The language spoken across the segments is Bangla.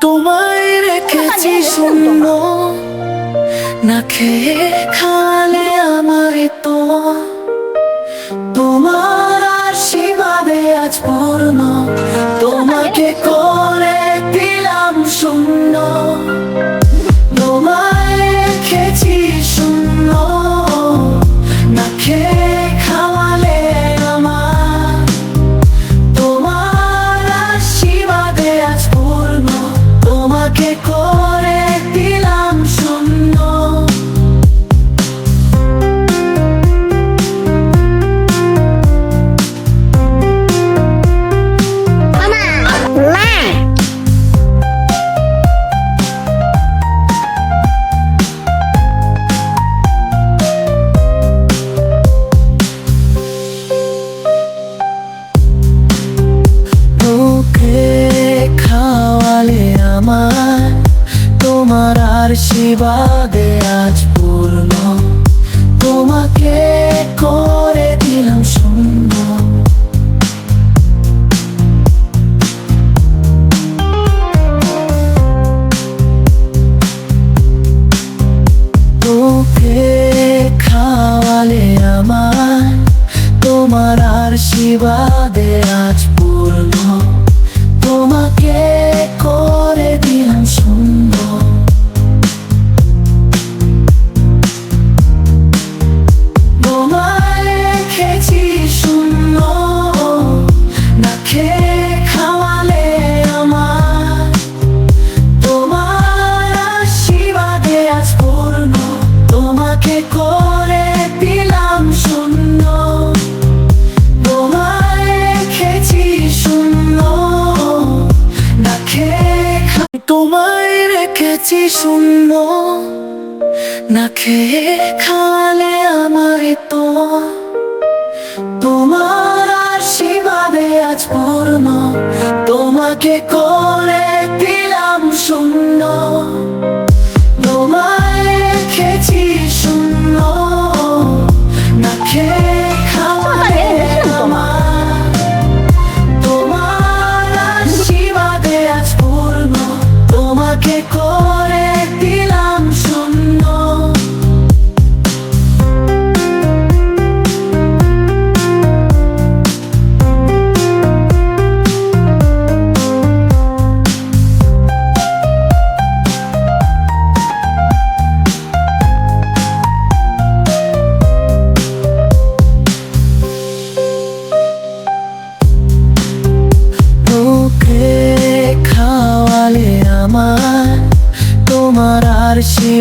তোমায় রেখেছি শূন্য। না খেয়ে খালে আমার তো। তোমার আশীর্বাদে আজ পূর্ণ। তোমাকে করে দিলাম শূন্য। শিবাদে আজ পূর্ণ। তোমাকে করে দিলাম শূন্য। তোকে খাওয়ালে আমার তোমার আর শিবাদে আজ তোমাকে করে দিলাম শূন্য। তোমায় রেখেছি শূন্য। না তোমায় রেখেছি শূন্য। না খালে আমার তো। তোমার আশীর্বাদে আজ পূর্ণ। তোমাকে করে দিলাম শূন্য।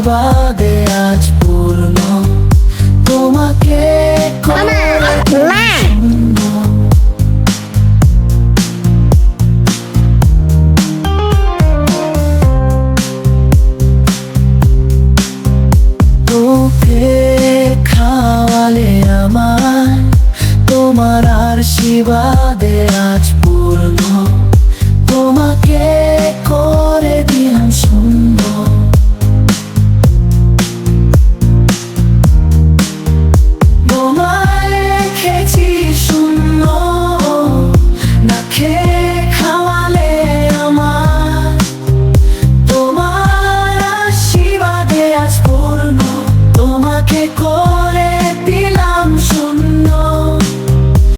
আশীর্বাদে আজ পূর্ণ। তোমাকে তোকে খাওয়ালে আমার তোমার আর শিবাদে আজ পূর্ণ। তোমাকে